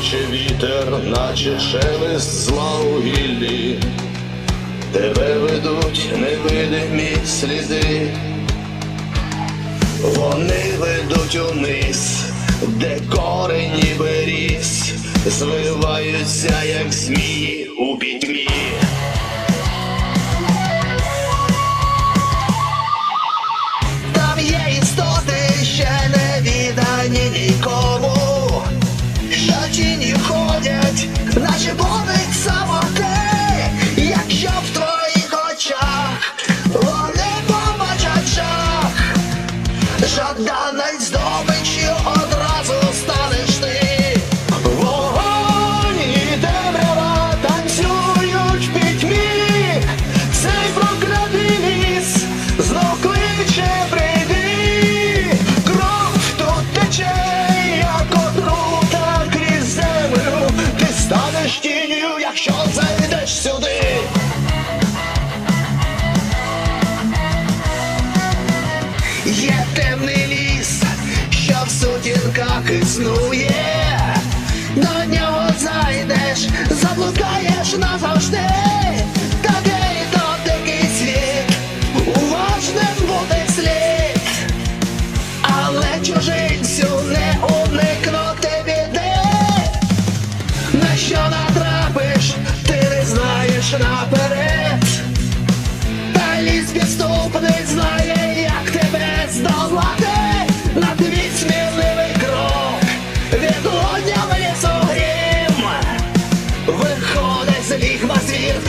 Шепоче вітер, наче шелест зла у гіллі тебе ведуть невидимі сліди, вони ведуть униз, де корені беріз, звиваються, як змії у пітьмі. Shut down, lights. Є темний ліс, що в сутінках існує.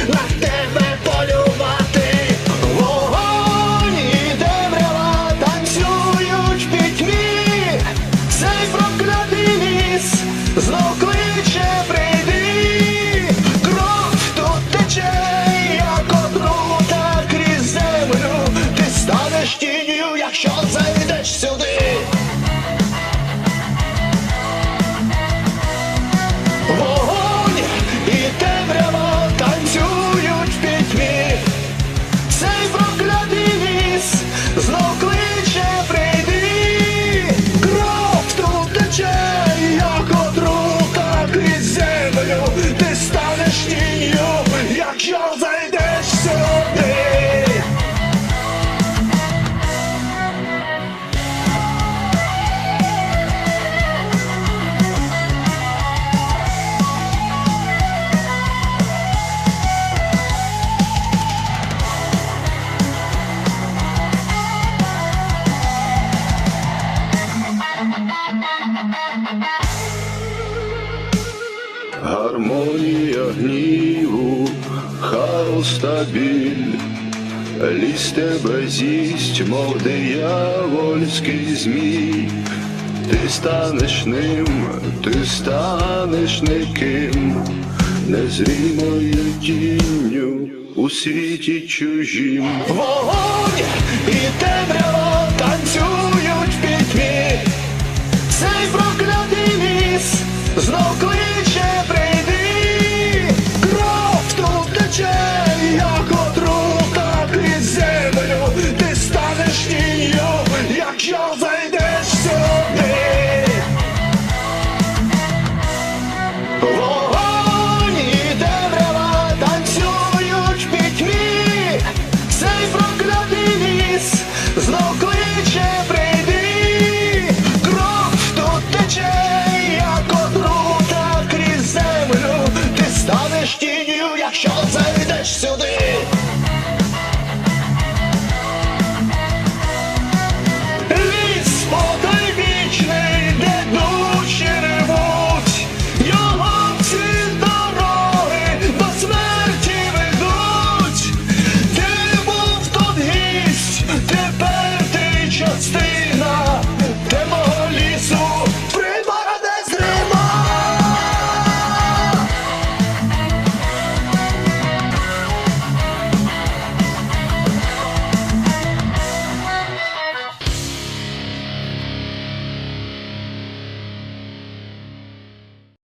на тебе полювати, вогонь і демрява танцюють в пітьмі, цей проклятий ліс знов. гніву, хаос та біль, ліс мов диявольський змій, ти станеш ним, ти станеш никим, незрімою тінню у світі чужім. Вогонь і темрява танцюють в пітьмі, цей проклятий ліс знов